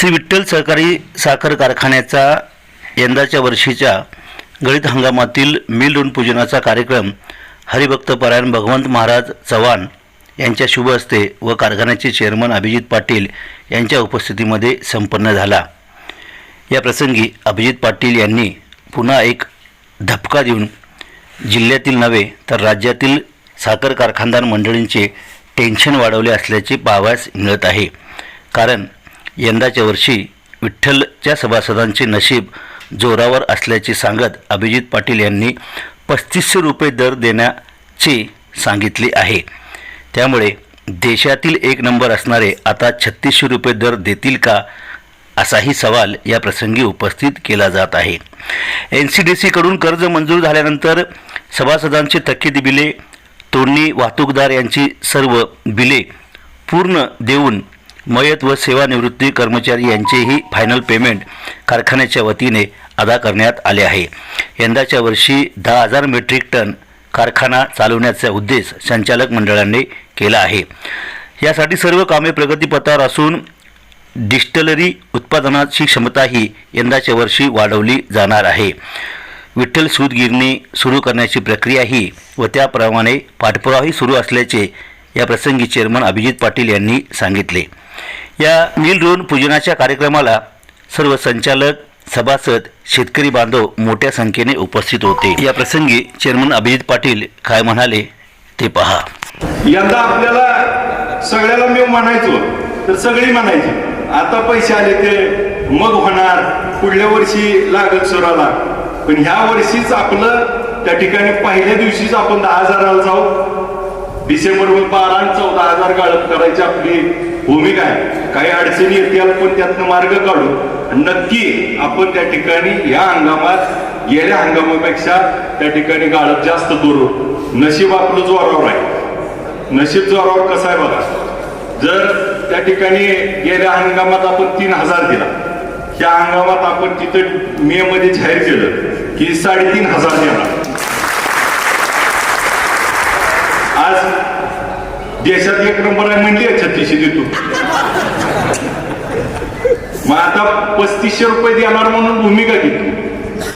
श्री विठ्ठल सहकारी साखर कारखान्याचा यंदाच्या वर्षीच्या गळीत हंगामातील मिल ऋण पूजनाचा कार्यक्रम हरिभक्त परायण भगवंत महाराज चव्हाण यांच्या शुभ हस्ते व कारखान्याचे चेअरमन अभिजित पाटील यांच्या उपस्थितीमध्ये संपन्न झाला. या प्रसंगी अभिजित पाटील यांनी पुन्हा एक धपका देऊन जिल्ह्यातील नव्हे तर राज्यातील साखर कारखानदार मंडळींचे टेन्शन वाढवले असल्याचे पाहावयास मिळत आहे. कारण यंदाच्या वर्षी विठ्ठलच्या सभासदांचे नशीब जोरावर असल्याचे सांगत अभिजित पाटील यांनी पस्तीसशे रुपये दर देण्याचे सांगितले आहे. त्यामुळे देशातील एक नंबर असणारे आता छत्तीसशे रुपये दर देतील का असाही सवाल या प्रसंगी उपस्थित केला जात आहे. एन सी डी सीकडून कर्ज मंजूर झाल्यानंतर सभासदांची थकीत बिले तोडणी वाहतूकदार यांची सर्व बिले पूर्ण देऊन मयत व सेवानिवृत्ती कर्मचारी यांचेही फायनल पेमेंट कारखान्याच्या वतीने अदा करण्यात आले आहे. यंदाच्या वर्षी दहा हजार मेट्रिक टन कारखाना चालवण्याचा उद्देश संचालक मंडळाने केला आहे. यासाठी सर्व कामे प्रगतीपथावर असून डिस्टलरी उत्पादनाची क्षमताही यंदाच्या वर्षी वाढवली जाणार आहे. विठ्ठल सूतगिरणी सुरू करण्याची प्रक्रियाही व त्याप्रमाणे पाठपुरावाही सुरू असल्याचे या प्रसंगी चेअरमन अभिजित पाटील यांनी सांगितले. या नील पूजनाच्या कार्यक्रमाला सर्व संचालक सभासद शेतकरी बांधव मोठ्या संख्येने उपस्थित होते. या प्रसंगी चेअरमन अभिजित पाटील काय म्हणाले ते पहा. यंदा आपल्याला सगळ्याला मी म्हणायचो तर सगळी म्हणायची आता पैसे आले ते मग होणार पुढल्या वर्षी लागत सुराला. पण ह्या वर्षीच आपलं त्या ठिकाणी पहिल्या दिवशीच आपण दहा हजाराला जाऊ. डिसेंबर बारा चौदा हजार गाळप करायची आपली भूमिका आहे. काही अडचणी येतील पण त्यातनं मार्ग काढू. नक्की आपण त्या ठिकाणी या हंगामात गेल्या हंगामापेक्षा त्या ठिकाणी गाळप जास्त दूर नशीब आपलं जोरावर आहे. नशीब जोरावर कसं आहे बघा. जर त्या ठिकाणी गेल्या हंगामात आपण तीन हजार दिला त्या हंगामात आपण तिथं मे मध्ये जाहीर केलं की साडेतीन हजार देणार. आज देशात एक नंबर आहे म्हणली छत्तीसशे देतो. मग आता पस्तीसशे रुपये देणार म्हणून भूमिका घेतली.